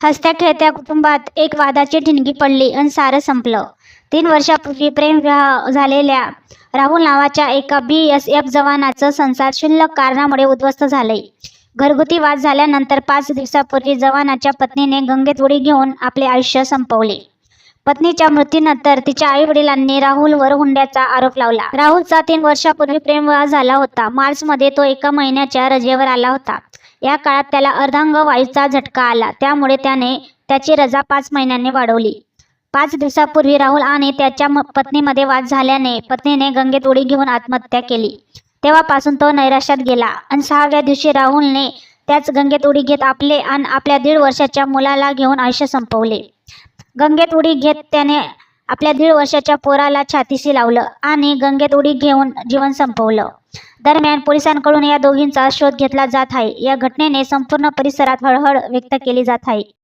हसत्या खेळत्या कुटुंबात एक वादाची ठिणगी पडली आणि सारं संपलं. तीन वर्षापूर्वी प्रेमविवाह झालेल्या राहुल नावाच्या एका बी एस एफ जवानाचं संसार क्षुल्लक कारणामुळे उद्ध्वस्त झाले घरगुती वाद झाल्यानंतर पाच दिवसापूर्वी जवानाच्या पत्नीने गंगेत उडी घेऊन आपले आयुष्य संपवले. पत्नीच्या मृत्यूनंतर तिच्या आई वडिलांनी राहुलवर हुंड्याचा आरोप लावला. राहुलचा तीन वर्षापूर्वी प्रेमविवाह झाला होता. मार्चमध्ये तो एका महिन्याच्या रजेवर आला होता. या काळात त्याला अर्धांग वायूचा झटका आला. त्यामुळे त्याने त्याची रजा पाच महिन्यांनी वाढवली. पाच दिवसापूर्वी राहुल आणि त्याच्या म- पत्नीमध्ये वाद झाल्याने पत्नीने गंगेत उडी घेऊन आत्महत्या केली. तेव्हापासून तो नैराश्यात गेला. आणि सहाव्या दिवशी राहुलने त्याच गंगेत उडी घेत आपले आणि आपल्या दीड वर्षाच्या मुलाला घेऊन आयुष्य संपवले. गंगेत उडी घेत त्याने आपल्या दीड वर्षाच्या पोराला छातीशी लावलं आणि गंगेत उडी घेऊन जीवन संपवलं. दरम्यान पोलिसांकडून या दोघींचा शोध घेतला जात आहे. या घटनेने संपूर्ण परिसरात हळहळ व्यक्त केली जात आहे.